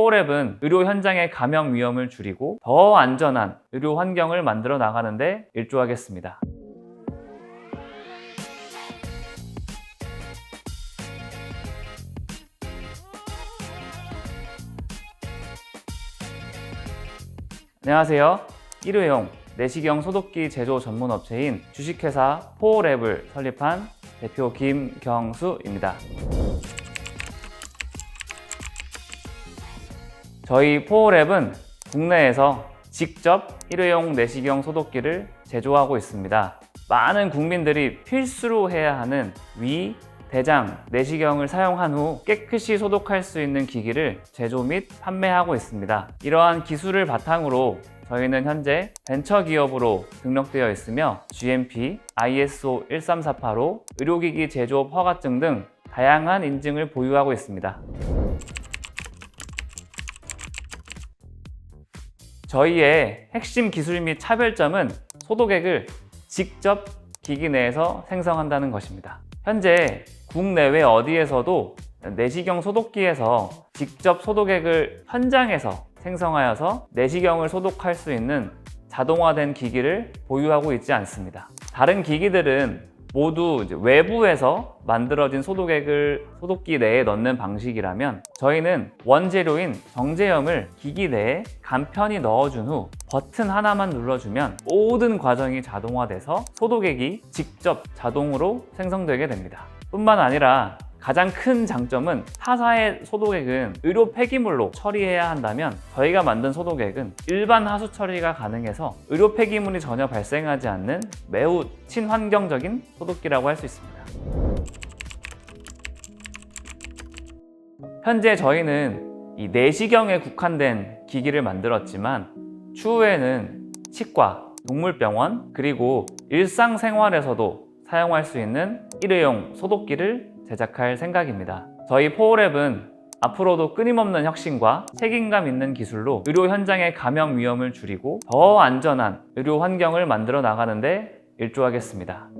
포랩은 의료 현장의 감염 위험을 줄이고 더 안전한 의료 환경을 만들어 나가는데 일조하겠습니다. 안녕하세요. 일회용 내시경 소독기 제조 전문 업체인 주식회사 포랩을 설립한 대표 김경수입니다. 저희 포랩은 국내에서 직접 일회용 내시경 소독기를 제조하고 있습니다. 많은 국민들이 필수로 해야 하는 위, 대장, 내시경을 사용한 후 깨끗이 소독할 수 있는 기기를 제조 및 판매하고 있습니다. 이러한 기술을 바탕으로 저희는 현재 벤처 기업으로 등록되어 있으며 GMP, ISO 13485, 의료기기 제조업 허가증 등 다양한 인증을 보유하고 있습니다. 저희의 핵심 기술 및 차별점은 소독액을 직접 기기 내에서 생성한다는 것입니다. 현재 국내외 어디에서도 내시경 소독기에서 직접 소독액을 현장에서 생성하여서 내시경을 소독할 수 있는 자동화된 기기를 보유하고 있지 않습니다. 다른 기기들은 모두 외부에서 만들어진 소독액을 소독기 내에 넣는 방식이라면 저희는 원재료인 정제염을 기기 내에 간편히 넣어준 후 버튼 하나만 눌러주면 모든 과정이 자동화돼서 소독액이 직접 자동으로 생성되게 됩니다. 뿐만 아니라 가장 큰 장점은 타사의 소독액은 의료 폐기물로 처리해야 한다면 저희가 만든 소독액은 일반 하수 처리가 가능해서 의료 폐기물이 전혀 발생하지 않는 매우 친환경적인 소독기라고 할 수 있습니다. 현재 저희는 이 내시경에 국한된 기기를 만들었지만 추후에는 치과, 동물병원, 그리고 일상생활에서도 사용할 수 있는 일회용 소독기를 제작할 생각입니다. 저희 포랩은 앞으로도 끊임없는 혁신과 책임감 있는 기술로 의료 현장의 감염 위험을 줄이고 더 안전한 의료 환경을 만들어 나가는데 일조하겠습니다.